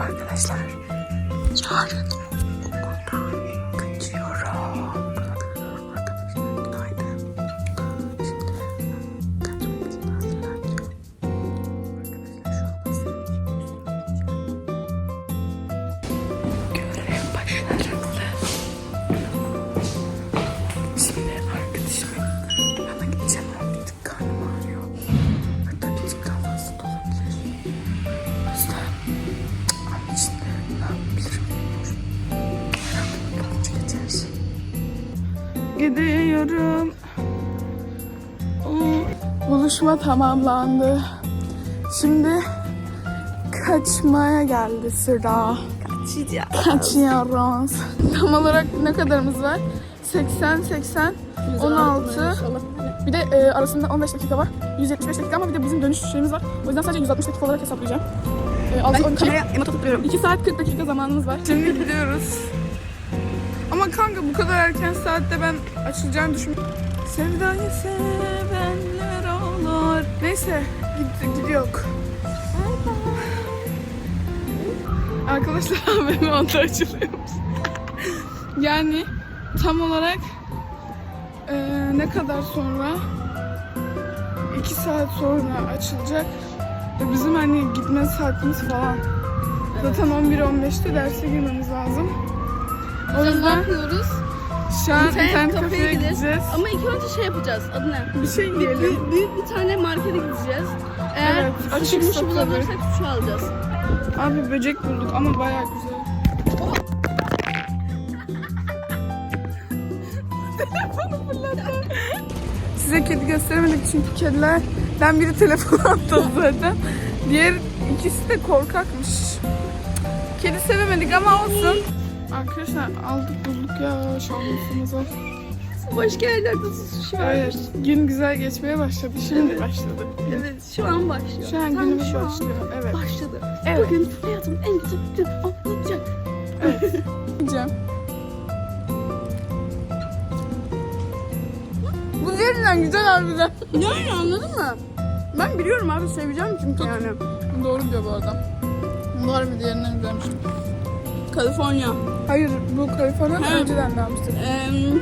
Arkadaşlar. Yarın okuldan Gidiyorum. Buluşma tamamlandı. Şimdi kaçmaya geldi sıra. Kaçacağız. Kaçıyoruz. Tam olarak ne kadarımız var? 80, 80, 16. Bir de e, arasında 15 dakika var. 175 dakika ama bir de bizim dönüş şeyimiz var. O yüzden sadece 160 dakika olarak hesaplayacağım. E, 6, Ben 12, kameraya emot tutuyorum. 2 saat 40 dakika zamanımız var. Şimdi gidiyoruz. Kanka bu kadar erken saatte ben açılacağını düşünmüyorum. Sevdayı sevenler olur. Neyse gid gidiyor. Arkadaşlar AVM onda açılıyormuş. yani tam olarak eee, ne kadar sonra 2 saat sonra açılacak. Bizim hani gitme saatimiz falan. Zaten 11-15'te derse girmemiz lazım. O yüzden yapıyoruz? şu an İnternet internet kafeye kafeye gideceğiz. gideceğiz. Ama ilk önce şey yapacağız. Adı ne? Bir şey yiyelim. büyük, büyük bir tane markete gideceğiz. Eğer Evet, açık satılır. bulabilirsek sushi alacağız. Abi böcek bulduk ama bayağı güzel. Telefonu fırlattı. Size kedi gösteremedik çünkü kedilerden biri telefonu attı zaten. Diğer ikisi de korkakmış. Kedi sevemedik ama olsun. Arkadaşlar aldık bulduk ya şansımıza. Başka yerlerde sushi var. Evet, gün güzel geçmeye başladı. Şimdi Evet. başladı. Evet, şu an başlıyor. Şu an Tam günümüz şu an başlıyor. Evet. Başladı. Evet. Bugün hayatımın en güzel günü olacak. Yiyeceğim. Bu yeniden güzel harbiden. Yani anladın mı? Ben biliyorum abi seveceğim çünkü yani. Doğru diyor bu adam. Bu harbi diğerinden güzelmiş. Kaliforniya. Hayır bu Kaliforniya Ha. önceden de almıştık. Eee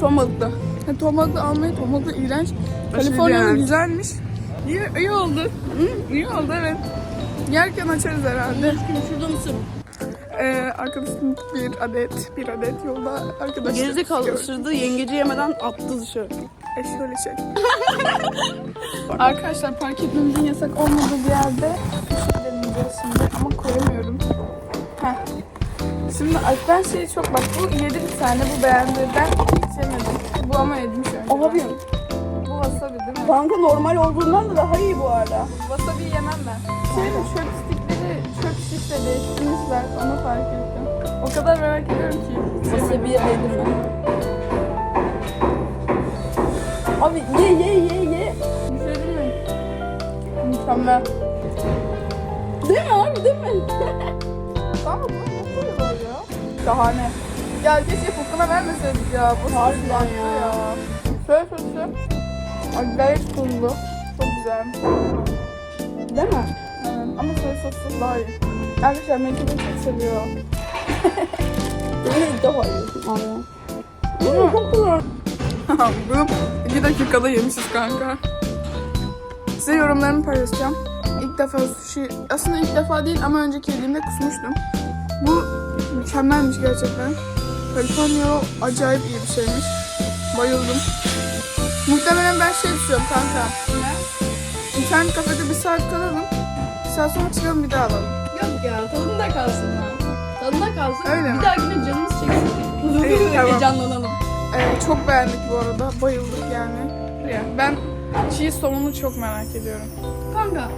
ton balıklı. Ha, ton balıklı almayı ton balıklı iğrenç. Kaliforniya iğrenç. güzelmiş. İyi, iyi oldu. Hı, iyi oldu evet. Yerken açarız herhalde. Şurada mısır. Ee, arkadaşım bir adet, bir adet yolda arkadaşlar. Gerizekalı ısırdı yengeci yemeden attı dışarı. E şöyle şey. Arkadaşlar park etmemizin yasak olmadığı bir yerde Şimdi ben şey çok bak bu yedi bir tane bu beğendi. Ben hiç yemedim. Bu ama yedim an. Abi Bu wasabi değil mi? kanka normal olduğundan da daha iyi bu arada. Wasabi yemem ben. Şey mi çöp stikleri çöp şişle değiştirmişler onu fark ettim. O kadar merak ediyorum ki. Wasabi yedim ben. Abi ye ye ye ye. Bir şey değil mi? Mükemmel. Değil mi abi değil mi? Oluyor ya? Şahane. Ya keşke Furkan'a vermeseydik ya. Bu Harbiden ya. Şöyle şöyle şöyle. Ay gayet tuzlu. Çok güzel. Değil mi? Evet. Ama soya sosu daha iyi. Arkadaşlar Mekke beni çok seviyor. Beni ilk defa yiyorsun abi. Hmm, çok güzel. Bunu iki dakikada yemişiz kanka. Size yorumlarımı paylaşacağım. İlk defa sushi, aslında ilk defa değil ama önceki yediğimde kusmuştum. Bu mükemmelmiş gerçekten. California roll acayip iyi bir şeymiş. Bayıldım. Muhtemelen ben şey düşünüyorum kanka. İnternet kafede bir saat kalalım. Bir saat sonra çıkalım bir daha alalım. Yok ya tadında kalsın ha. Tadında kalsın. Öyle mi? bir dahakine canımız çeksin. Evet, tamam. Heyecanlanalım. Ee, çok beğendik bu arada. Bayıldık yani. Ya, ben çiğ somonu çok merak ediyorum. Kanka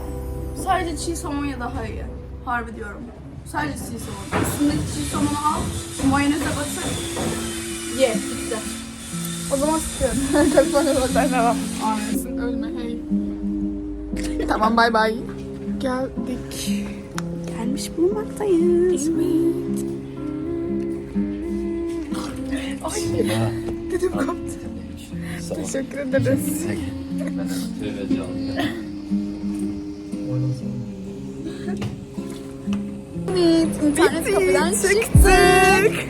sadece çiğ somon ya daha iyi. Harbi diyorum. Sadece çiğ somon. Üstündeki çiğ somonu al, mayoneze batır. Ye, bitti. O zaman sıkıyorum. California'da sen devam. Amesin ölme hey. tamam bay bay. Geldik. Gelmiş bulunmaktayız. Ay dedim koptu. Teşekkür ederiz. Evet, internet kafeden çıktık.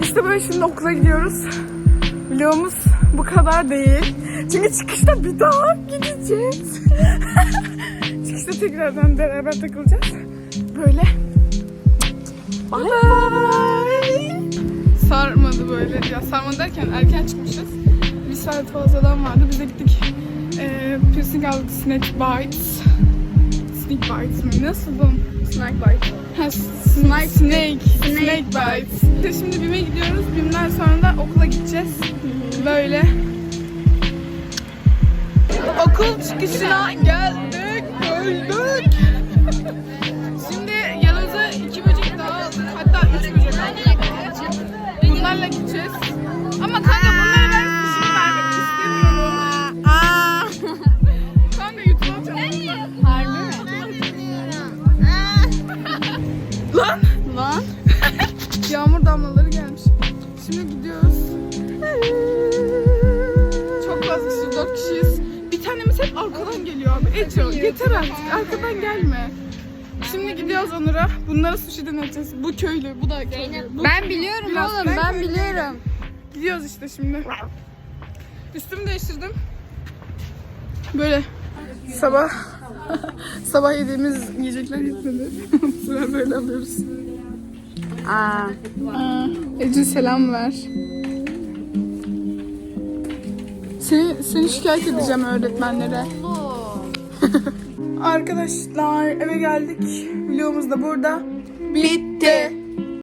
işte böyle şimdi okula gidiyoruz. Vlogumuz bu kadar değil. Çünkü çıkışta bir daha gideceğiz. çıkışta tekrardan beraber takılacağız. Böyle. Bye bye. Sarmadı böyle. Ya sarmadı derken erken çıkmışız. Bir saat fazladan vardı. Biz de gittik. Eee piercing aldık. Snake Bites. Snake Bites mi? Nasıl bu? Snack bite. Ha, snake, snake, snake bites. İşte şimdi BİM'e gidiyoruz. BİM'den sonra da okula gideceğiz. Böyle. Okul çıkışına geldik, öldük. Tanemiz hep arkadan geliyor abi. Eco, yeter artık. Arkadan gelme. Şimdi gidiyoruz Onur'a. Bunlara sushi deneyeceğiz. Bu köylü, bu da köylü. Bu Ben biliyorum Biraz oğlum, ben ben biliyorum. Gidiyoruz işte şimdi. Üstümü değiştirdim. Böyle sabah sabah yediğimiz yiyecekler yetmedi. Sıra böyle alıyoruz. Aa. Aa, Ece selam ver. Seni, seni şikayet edeceğim öğretmenlere. Arkadaşlar eve geldik. Vlogumuz da burada. Bitti.